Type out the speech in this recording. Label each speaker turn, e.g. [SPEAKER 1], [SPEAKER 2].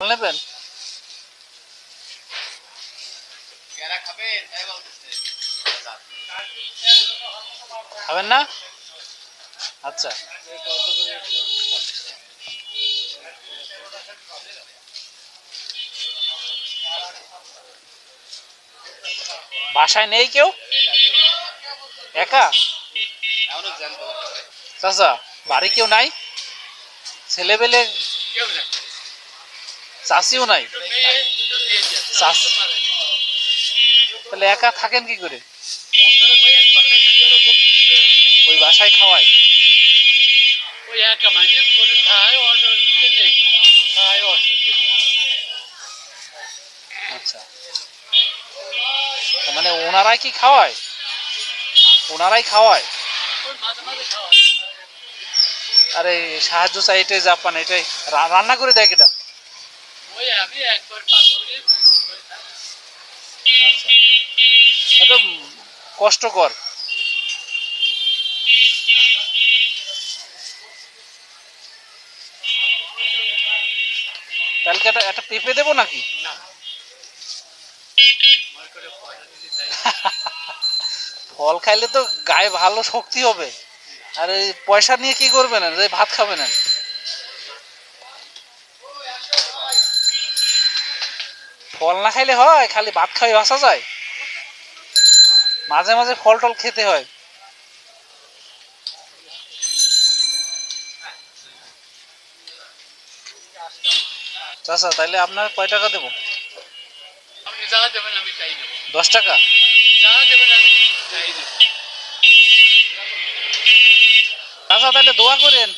[SPEAKER 1] নেবেন? খাবেন না? আচ্ছা। বাসায় নেই কেউ? একা? চাচা বাড়ি কেউ নাই? ছেলেবেলে চাষিও নাই। চাষ। তাহলে একা থাকেন কি করে? ওই বাসায় খাওয়ায়।
[SPEAKER 2] ওই একা মানে খায় নেই। খায় অসুবিধে
[SPEAKER 1] আচ্ছা। মানে ওনারাই কি খাওয়ায়? ওনারাই খাওয়ায়? আরে সাহায্য চাই এটাই জাপান এটাই। রান্না করে দেয় এটা
[SPEAKER 2] ওই আমি একবার পাস করি
[SPEAKER 1] কষ্টকর। তাহলে কি একটা একটা পেঁপে দেবো নাকি?
[SPEAKER 2] না।
[SPEAKER 1] ফল খাইলে তো গায়ে ভালো শক্তি হবে। আর পয়সা নিয়ে কি করবেন ভাত খাবেন ফল না খাইলে হয় খালি ভাত খাই আসা যায়। মাঝে মাঝে ফল টল খেতে হয়। চাচা তাইলে আপনার কয় টাকা দেবো? দশ টাকা? চাচা তাহলে দোয়া করেন।